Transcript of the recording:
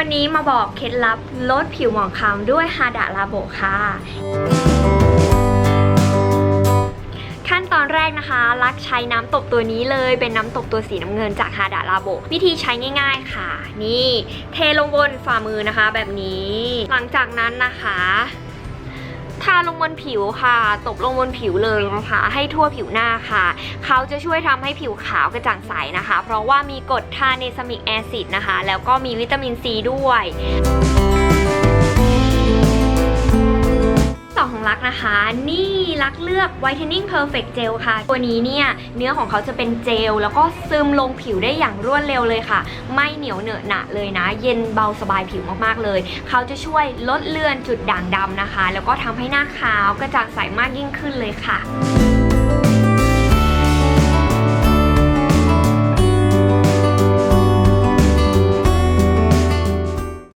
วันนี้มาบอกเคล็ดลับลดผิวหมองคล้ำด้วยฮาดะลาโบค่ะ ขั้นตอนแรกนะคะลักใช้น้ำตบตัวนี้เลยเป็นน้ำตบตัวสีน้ำเงินจากฮาดะลาโบ วิธีใช้ง่ายๆค่ะ นี่ เทลงบนฝ่ามือนะคะแบบนี้ หลังจากนั้นนะคะ ลงบนผิวค่ะ ตบลงบนผิวเลยนะคะ ให้ทั่วผิวหน้าค่ะ เขาจะช่วยทำให้ผิวขาวกระจ่างใสนะคะ เพราะว่ามีกรดทาเนซามิกแอซิดนะคะ แล้วก็มีวิตามินซีด้วย นะคะ นี่ลักเลือก Whitening Perfect Gel ค่ะ ตัวนี้เนี่ย เนื้อของเขาจะเป็นเจล แล้วก็ซึมลงผิวได้อย่างรวดเร็วเลยค่ะ ไม่เหนียวเหนอะหนะเลยนะ เย็นเบาสบายผิวมากๆเลย เขาจะช่วยลดเลือนจุดด่างดำนะคะ แล้วก็ทำให้หน้าขาวกระจ่างใสมากยิ่งขึ้นเลยค่ะ